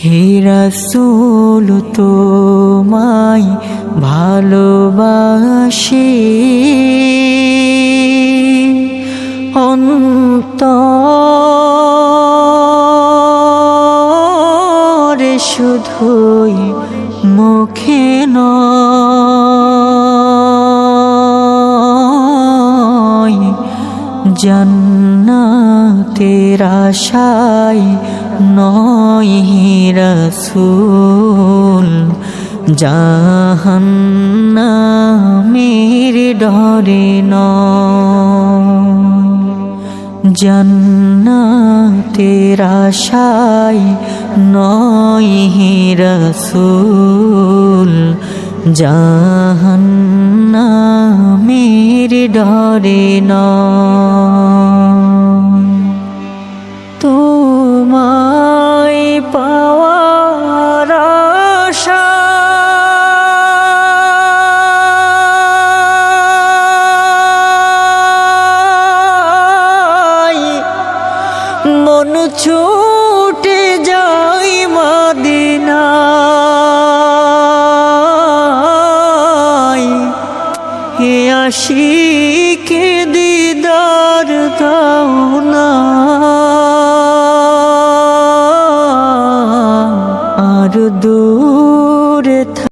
হে রসুল তোমায় ভালোবাসি। অন্তরে শুধুই মুখে নয় জন্নাতের আশায় নয় রসুল জাহান্নামের ডরে নয়। জন্নাতের আশায় নয় রসুল জাহান্নামের ডরে নয়। মন ছুটে যাই মদিনায় হে আশিকে দিদার দাও না। আর দূর